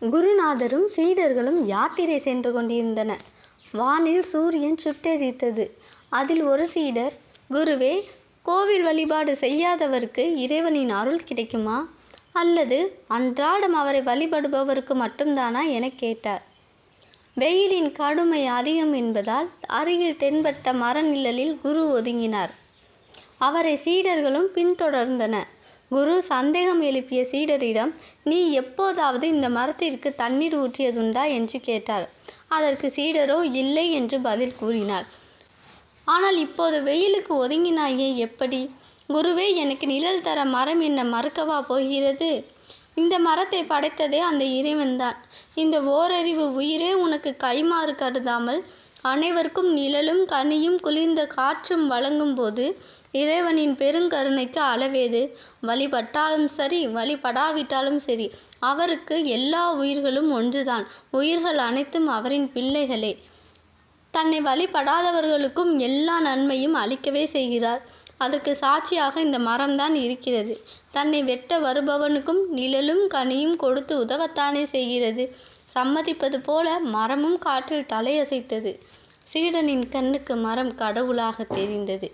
குருநாதரும் சீடர்களும் யாத்திரை சென்று கொண்டிருந்தனர். வானில் சூரியன் சுட்டெரித்தது. அதில் ஒரு சீடர் குருவே கோவில் வழிபாடு செய்யாதவருக்கு இறைவனின் அருள் கிடைக்குமா? அல்லது அன்றாடம் அவரை வழிபடுபவருக்கு மட்டும்தானா? எனக் கேட்டார். வெயிலின் கடுமை அதிகம் என்பதால் அருகில் தென்பட்ட மரநிழலில் குரு ஒதுங்கினார். அவரை சீடர்களும் பின்தொடர்ந்தனர். குரு சந்தேகம் எழுப்பிய சீடரிடம் நீ எப்போதாவது இந்த மரத்திற்கு தண்ணீர் ஊற்றியதுண்டா? என்று கேட்டார். அதற்கு சீடரோ இல்லை என்று பதில் கூறினார். ஆனால் இப்போது வெயிலுக்கு ஒதுங்கினாயே எப்படி? குருவே எனக்கு நிழல் தர மரம் என்ன மறுக்கவா போகிறது? இந்த மரத்தை படைத்ததே அந்த இறைவன்தான். இந்த ஓரறிவு உயிரே உனக்கு கைமாறு கருதாமல் அனைவருக்கும் நிழலும் கனியும் குளிர்ந்த காற்றும் வழங்கும் போது இறைவனின் பெருங்கருணைக்கு அளவேது? வழிபட்டாலும் சரி வழிபடாவிட்டாலும் சரி அவருக்கு எல்லா உயிர்களும் ஒன்றுதான். உயிர்கள் அனைத்தும் அவரின் பிள்ளைகளே. தன்னை வழிபடாதவர்களுக்கும் எல்லா நன்மையும் அளிக்கவே செய்கிறார். அதற்கு சாட்சியாக இந்த மரம்தான் இருக்கிறது. தன்னை வெட்ட வருபவனுக்கும் நிழலும் கனியும் கொடுத்து உதவத்தானே செய்கிறது. சம்மதிப்பது போல மரமும் காற்றில் தலையசைத்தது. சீடனின் கண்ணுக்கு மரம் கடவுளாகத் தெரிந்தது.